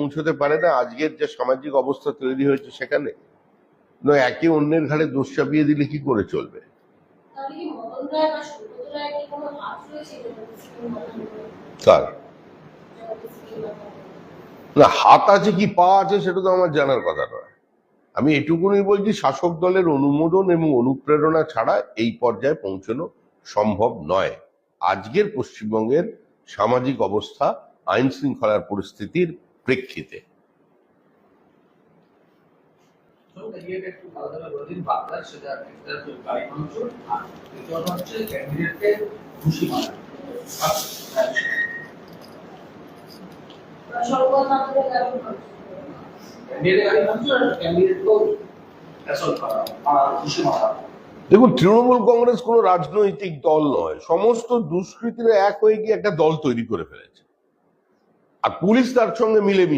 পৌঁছতে পারে না আজকের যে সামাজিক অবস্থা তৈরি হয়েছে সেখানে নয় একে অন্যের ঘাড়ে দোষ চাপিয়ে দিলে কি করে চলবে? কার? না হাত আছে কি পা আছে সেটা তো আমার জানার কথা নয় আমি এটুকুনি বলছি শাসক দলের অনুমোদন এবং অনুপ্রেরণা ছাড়া এই পর্যায়ে পৌঁছানো সম্ভব নয় আজকের পশ্চিমবঙ্গের সামাজিক অবস্থা আইন শৃঙ্খলার পরিস্থিতির প্রেক্ষিতে। মানা মানা দেখুন তৃণমূল কংগ্রেস কোনো রাজনৈতিক দল নয়। সমস্ত দুষ্কৃতীরা এক হয়ে গিয়ে একটা দল তৈরি করে ফেলেছে। আর পুলিশ তার সঙ্গে মিলেমিশে।